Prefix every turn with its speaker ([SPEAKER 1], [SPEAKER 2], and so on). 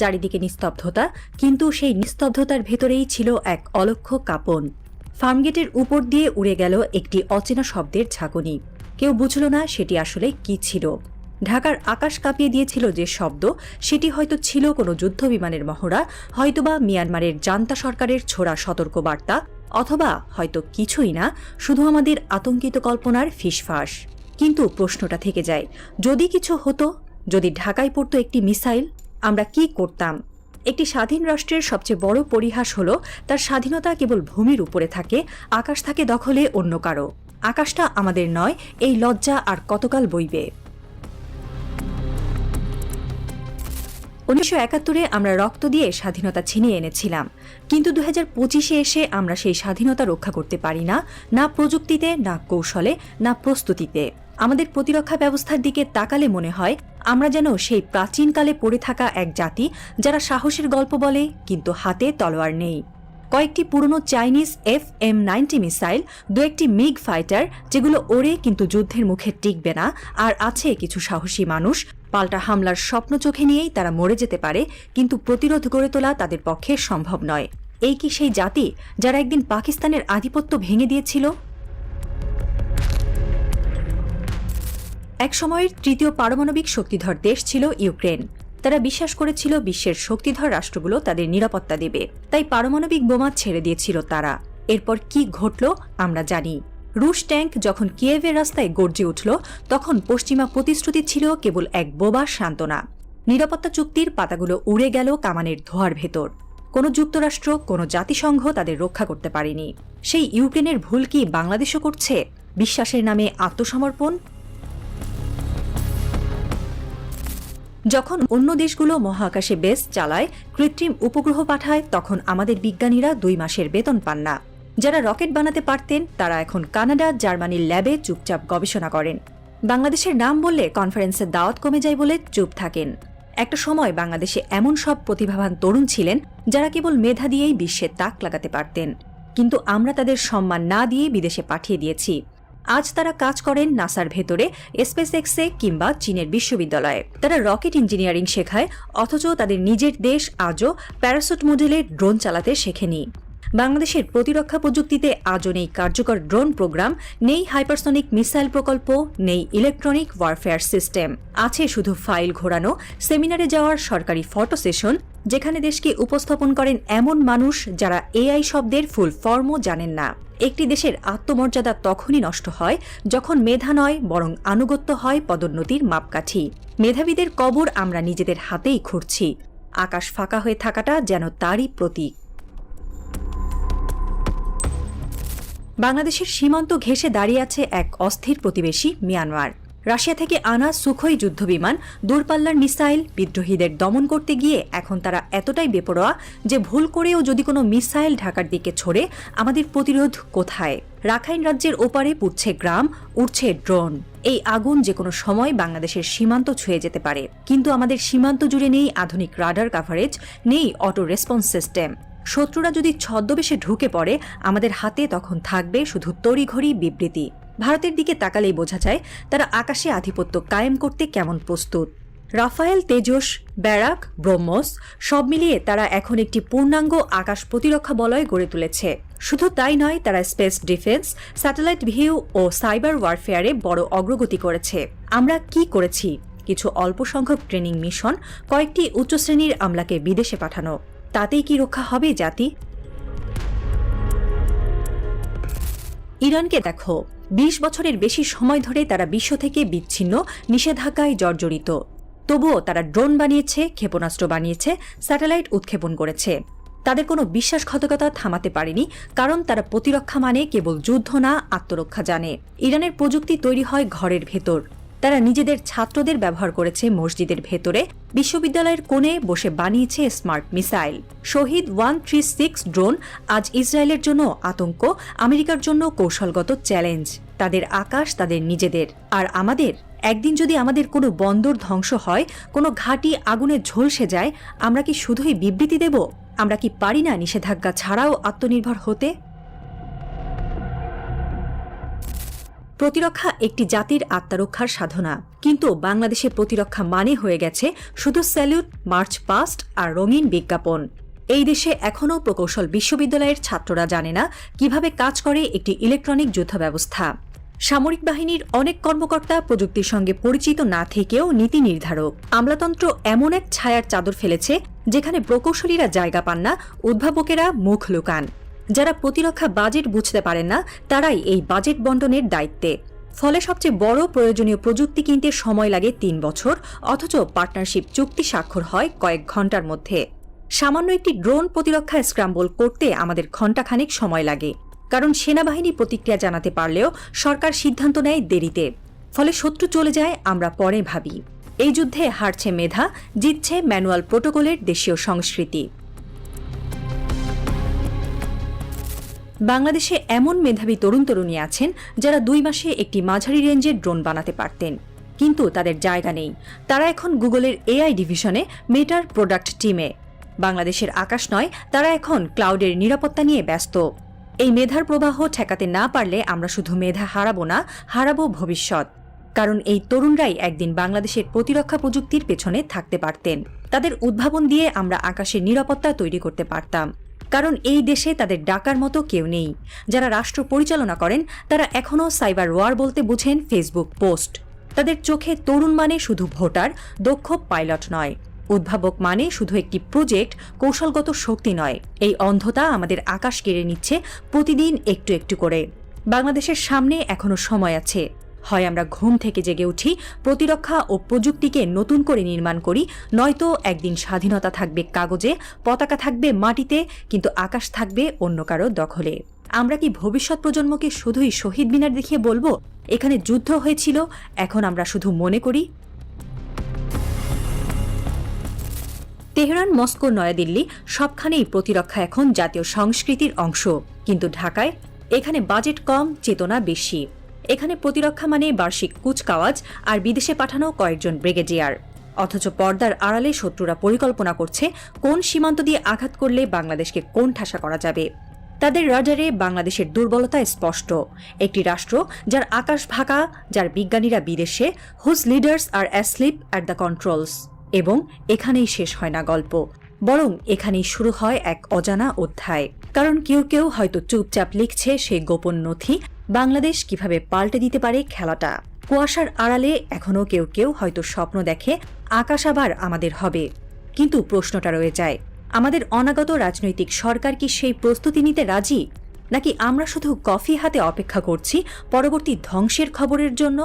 [SPEAKER 1] চারিদিকে নিস্তব্ধতা, কিন্তু সেই নিস্তব্ধতার ভেতরেই ছিল এক অলক্ষ কাপন। ফার্মগেটের উপর দিয়ে উড়ে গেল একটি অচেনা শব্দের ঝাঁকুনি। কেউ বুঝল না সেটি আসলে কি ছিল। ঢাকার আকাশ কাঁপিয়ে দিয়েছিল যে শব্দ, সেটি হয়তো ছিল কোনো যুদ্ধ বিমানের মহড়া, হয়তোবা মিয়ানমারের জান্তা সরকারের ছোড়া সতর্কবার্তা, অথবা হয়তো কিছুই না, শুধু আমাদের আতঙ্কিত কল্পনার ফিসফাস। কিন্তু প্রশ্নটা থেকে যায়, যদি কিছু হতো, যদি ঢাকায় পড়তো একটি মিসাইল আমরা কি করতাম? একটি স্বাধীন রাষ্ট্রের সবচেয়ে বড় পরিহাস হল, তার স্বাধীনতা কেবল ভূমির উপরে থাকে, আকাশ থাকে দখলে অন্য কারও। আকাশটা আমাদের নয়, এই লজ্জা আর কতকাল বইবে? উনিশশো একাত্তরে আমরা রক্ত দিয়ে স্বাধীনতা ছিনিয়ে এনেছিলাম। কিন্তু দু হাজার পঁচিশে এসে আমরা সেই স্বাধীনতা রক্ষা করতে পারি না না প্রযুক্তিতে, না কৌশলে, না প্রস্তুতিতে। আমাদের প্রতিরক্ষা ব্যবস্থার দিকে তাকালে মনে হয় আমরা যেন সেই প্রাচীনকালে পড়ে থাকা এক জাতি যারা সাহসের গল্প বলে, কিন্তু হাতে তলোয়ার নেই। কয়েকটি পুরনো Chinese F M ninety missile দু একটি মিগ ফাইটার, যেগুলো ওড়ে কিন্তু যুদ্ধের মুখে টিকবে না, আর আছে কিছু সাহসী মানুষ। পাল্টা হামলার স্বপ্ন চোখে নিয়েই তারা মরে যেতে পারে, কিন্তু প্রতিরোধ গড়ে তোলা তাদের পক্ষে সম্ভব নয়। এই কি সেই জাতি যারা একদিন পাকিস্তানের আধিপত্য ভেঙে দিয়েছিল? এক সময়ের তৃতীয় পারমাণবিক শক্তিধর দেশ ছিল ইউক্রেন। তারা বিশ্বাস করেছিল বিশ্বের শক্তিধর রাষ্ট্রগুলো তাদের নিরাপত্তা দেবে। তাই পারমাণবিক বোমা ছেড়ে দিয়েছিল তারা। এরপর কি ঘটল আমরা জানি। রুশ ট্যাঙ্ক যখন কিয়েভের রাস্তায় গর্জে উঠল, তখন পশ্চিমা প্রতিশ্রুতি ছিল কেবল এক বোবা সান্ত্বনা। নিরাপত্তা চুক্তির পাতাগুলো উড়ে গেল কামানের ধোয়ার ভেতর। কোনো যুক্তরাষ্ট্র, কোনো জাতিসংঘ তাদের রক্ষা করতে পারেনি। সেই ইউক্রেনের ভুল কি বাংলাদেশও করছে? বিশ্বাসের নামে আত্মসমর্পণ? যখন অন্য দেশগুলো মহাকাশে বেস চালায়, কৃত্রিম উপগ্রহ পাঠায়, তখন আমাদের বিজ্ঞানীরা দুই মাসের বেতন পান না। যারা রকেট বানাতে পারতেন, তারা এখন কানাডা, জার্মানির ল্যাবে চুপচাপ গবেষণা করেন। বাংলাদেশের নাম বললে কনফারেন্সের দাওয়াত কমে যায় বলে চুপ থাকেন। একটা সময় বাংলাদেশে এমন সব প্রতিভাবান তরুণ ছিলেন, যারা কেবল মেধা দিয়েই বিশ্বে তাক লাগাতে পারতেন। কিন্তু আমরা তাদের সম্মান না দিয়ে বিদেশে পাঠিয়ে দিয়েছি। আজ তারা কাজ করেন নাসার ভেতরে স্পেস এক্সে কিংবা চীনের বিশ্ববিদ্যালয়ে। তারা রকেট ইঞ্জিনিয়ারিং শেখায়, অথচ তাদের নিজের দেশ আজও প্যারাসুট মডেলের ড্রোন চালাতে শেখেনি। বাংলাদেশের প্রতিরক্ষা প্রযুক্তিতে আজও নেই কার্যকর ড্রোন প্রোগ্রাম, নেই হাইপারসনিক মিসাইল প্রকল্প, নেই ইলেকট্রনিক ওয়ারফেয়ার সিস্টেম। আছে শুধু ফাইল ঘোরানো, সেমিনারে যাওয়ার সরকারি ফটো সেশন যেখানে দেশকে উপস্থাপন করেন এমন মানুষ যারা এআই শব্দের ফুল ফর্মও জানেন না। একটি দেশের আত্মমর্যাদা তখনই নষ্ট হয় যখন মেধা নয়, বরং আনুগত্য হয় পদোন্নতির মাপকাঠি। মেধাবীদের কবর আমরা নিজেদের হাতেই খুঁড়ছি। আকাশ ফাঁকা হয়ে থাকাটা যেন তারই প্রতীক। বাংলাদেশের সীমান্ত ঘেঁষে দাঁড়িয়ে আছে এক অস্থির প্রতিবেশী মিয়ানমার। রাশিয়া থেকে আনা সুখই যুদ্ধবিমান, দূরপাল্লার মিসাইল বিদ্রোহীদের দমন করতে গিয়ে এখন তারা এতটাই বেপরোয়া যে ভুল করেও যদি কোনো মিসাইল ঢাকার দিকে ছড়ে, আমাদের প্রতিরোধ কোথায়? রাখাইন রাজ্যের ওপারে পুড়ছে গ্রাম উঠছে ড্রোন। এই আগুন যে কোনো সময় বাংলাদেশের সীমান্ত ছুঁয়ে যেতে পারে। কিন্তু আমাদের সীমান্ত জুড়ে নেই আধুনিক রাডার কাভারেজ, নেই অটো রেসপন্স সিস্টেম। শত্রুরা যদি ছদ্মবেশে ঢুকে পড়ে, আমাদের হাতে তখন থাকবে শুধু তড়িঘড়ি বিবৃতি। ভারতের দিকে তাকালেই বোঝা যায়, তারা আকাশে আধিপত্য কায়েম করতে কেমন প্রস্তুত। রাফায়েল, তেজস, ব্যারাক, ব্রহ্মস, সব মিলিয়ে তারা এখন একটি পূর্ণাঙ্গ আকাশ প্রতিরক্ষা বলয় গড়ে তুলেছে। শুধু তাই নয়, তারা স্পেস ডিফেন্স, স্যাটেলাইট ভিউ ও সাইবার ওয়ারফেয়ারে বড় অগ্রগতি করেছে। আমরা কি করেছি? কিছু অল্প সংখ্যক ট্রেনিং মিশন, কয়েকটি উচ্চশ্রেণীর আমলাকে বিদেশে পাঠানো। তাতেই কি রক্ষা হবে জাতি? ইরানকে দেখো। বিশ বছরের বেশি সময় ধরে তারা বিশ্ব থেকে বিচ্ছিন্ন, নিষেধাজ্ঞায় জর্জরিত। তবুও তারা ড্রোন বানিয়েছে, ক্ষেপণাস্ত্র বানিয়েছে, স্যাটেলাইট উৎক্ষেপণ করেছে। তাদের কোনো বিশ্বাসঘাতকতা থামাতে পারেনি, কারণ তারা প্রতিরক্ষা মানে কেবল যুদ্ধ না, আত্মরক্ষা জানে। ইরানের প্রযুক্তি তৈরি হয় ঘরের ভেতর। তারা নিজেদের ছাত্রদের ব্যবহার করেছে মসজিদের ভেতরে, বিশ্ববিদ্যালয়ের কোণে বসে বানিয়েছে smart missile. Shahed one three six drone আজ ইসরায়েলের জন্য আতঙ্ক, আমেরিকার জন্য কৌশলগত চ্যালেঞ্জ। তাদের আকাশ তাদের নিজেদের। আর আমাদের? একদিন যদি আমাদের কোনো বন্দর ধ্বংস হয়, কোনো ঘাঁটি আগুনে ঝলসে যায়, আমরা কি শুধুই বিবৃতি দেব? আমরা কি পারি না নিষেধাজ্ঞা ছাড়াও আত্মনির্ভর হতে? প্রতিরক্ষা একটি জাতির আত্মরক্ষার সাধনা। কিন্তু বাংলাদেশে প্রতিরক্ষা মানে হয়ে গেছে শুধু স্যালুট, মার্চ পাস্ট আর রঙিন বিজ্ঞাপন। এই দেশে এখনও প্রকৌশল বিশ্ববিদ্যালয়ের ছাত্ররা জানে না কীভাবে কাজ করে একটি ইলেকট্রনিক যুদ্ধ ব্যবস্থা সামরিক বাহিনীর অনেক কর্মকর্তা প্রযুক্তির সঙ্গে পরিচিত না থেকেও নীতি নির্ধারক। আমলাতন্ত্র এমন এক ছায়ার চাদর ফেলেছে যেখানে প্রকৌশলীরা জায়গা পান না, উদ্ভাবকেরা মুখ লুকান। যারা প্রতিরক্ষা বাজেট বুঝতে পারেন না, তারাই এই বাজেট বন্টনের দায়িত্বে। ফলে সবচেয়ে বড় প্রয়োজনীয় প্রযুক্তি কিনতে সময় লাগে তিন বছর, অথচ পার্টনারশিপ চুক্তি স্বাক্ষর হয় কয়েক ঘণ্টার মধ্যে। সামান্য একটি ড্রোন প্রতিরক্ষা স্ক্রাম্বল করতে আমাদের ঘণ্টাখানেক সময় লাগে, কারণ সেনাবাহিনী প্রতিক্রিয়া জানাতে পারলেও সরকার সিদ্ধান্ত নেয় দেরিতে। ফলে শত্রু চলে যায়, আমরা পরে ভাবি। এই যুদ্ধে হারছে মেধা, জিতছে ম্যানুয়াল প্রোটোকলের দেশীয় সংস্কৃতি। বাংলাদেশে এমন মেধাবী তরুণ তরুণী আছেন যারা দুই মাসে একটি মাঝারি রেঞ্জের ড্রোন বানাতে পারতেন। কিন্তু তাদের জায়গা নেই। তারা এখন গুগলের এআই ডিভিশনে মেটার প্রোডাক্ট টিমে। বাংলাদেশের আকাশ নয়, তারা এখন ক্লাউডের নিরাপত্তা নিয়ে ব্যস্ত। এই মেধার প্রবাহ ঠেকাতে না পারলে আমরা শুধু মেধা হারাবো না, হারাবো ভবিষ্যৎ। কারণ এই তরুণরাই একদিন বাংলাদেশের প্রতিরক্ষা প্রযুক্তির পেছনে থাকতে পারতেন। তাদের উদ্ভাবন দিয়ে আমরা আকাশের নিরাপত্তা তৈরি করতে পারতাম। কারণ এই দেশে তাদের ডাকার মতো কেউ নেই। যারা রাষ্ট্র পরিচালনা করেন, তারা এখনও সাইবার ওয়ার বলতে বুঝেন ফেসবুক পোস্ট। তাদের চোখে তরুণ মানে শুধু ভোটার, দক্ষ পাইলট নয়। উদ্ভাবক মানে শুধু একটি প্রজেক্ট, কৌশলগত শক্তি নয়। এই অন্ধতা আমাদের আকাশ কেড়ে নিচ্ছে প্রতিদিন একটু একটু করে। বাংলাদেশের সামনে এখনও সময় আছে। হয় আমরা ঘুম থেকে জেগে উঠি, প্রতিরক্ষা ও প্রযুক্তিকে নতুন করে নির্মাণ করি, নয়তো একদিন স্বাধীনতা থাকবে কাগজে, পতাকা থাকবে মাটিতে, কিন্তু আকাশ থাকবে অন্য কারও দখলে। আমরা কি ভবিষ্যৎ প্রজন্মকে শুধুই শহীদ মিনার দেখিয়ে বলব? এখানে যুদ্ধ হয়েছিল, এখন আমরা শুধু মনে করি। তেহরান, মস্কো, নয়াদিল্লি সবখানেই প্রতিরক্ষা এখন জাতীয় সংস্কৃতির অংশ। কিন্তু ঢাকায় এখানে বাজেট কম, চেতনা বেশি। এখানে প্রতিরক্ষা মানে বার্ষিক কুচকাওয়াজ আর বিদেশে পাঠানো কয়েকজন ব্রিগেডিয়ার। অথচ পর্দার আড়ালে শত্রুরা পরিকল্পনা করছে কোন সীমান্ত দিয়ে আঘাত করলে বাংলাদেশকে কোন ঠাসা করা যাবে। তাদের রাডারে বাংলাদেশের দুর্বলতা স্পষ্ট। একটি রাষ্ট্র যার আকাশ ভাকা যার বিজ্ঞানীরা বিদেশে whose leaders are asleep at the controls এবং এখানেই শেষ হয় না গল্প। বরং এখানেই শুরু হয় এক অজানা অধ্যায়। কারণ কেউ কেউ হয়তো চুপচাপ লিখছে সেই গোপন নথি বাংলাদেশ কীভাবে পাল্টে দিতে পারে খেলাটা? কুয়াশার আড়ালে এখনও কেউ কেউ হয়তো স্বপ্ন দেখে আকাশ আবার আমাদের হবে। কিন্তু প্রশ্নটা রয়ে যায়, আমাদের অনাগত রাজনৈতিক সরকার কি সেই প্রস্তুতি নিতে রাজি? নাকি আমরা শুধু কফি হাতে অপেক্ষা করছি পরবর্তী ধ্বংসের খবরের জন্য?